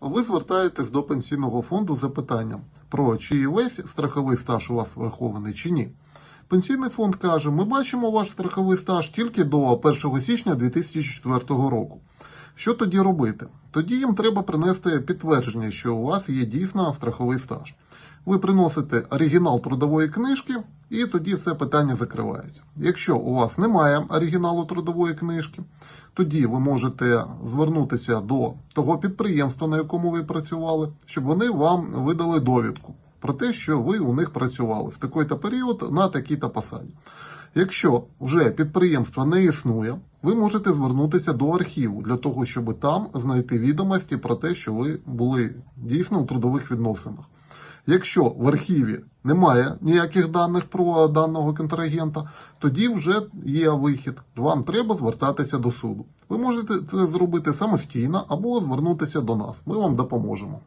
Ви звертаєтесь до пенсійного фонду за питанням, про чи весь страховий стаж у вас врахований чи ні. Пенсійний фонд каже: ми бачимо ваш страховий стаж тільки до 1 січня 2004 року. Що тоді робити? Тоді їм треба принести підтвердження, що у вас є дійсно страховий стаж. Ви приносите оригінал трудової книжки, і тоді це питання закривається. Якщо у вас немає оригіналу трудової книжки, тоді ви можете звернутися до того підприємства, на якому ви працювали, щоб вони вам видали довідку про те, що ви у них працювали в такий-то період на такій-то посаді. Якщо вже підприємство не існує, ви можете звернутися до архіву для того, щоб там знайти відомості про те, що ви були дійсно у трудових відносинах. Якщо в архіві немає ніяких даних про даного контрагента, тоді вже є вихід. Вам треба звертатися до суду. Ви можете це зробити самостійно або звернутися до нас. Ми вам допоможемо.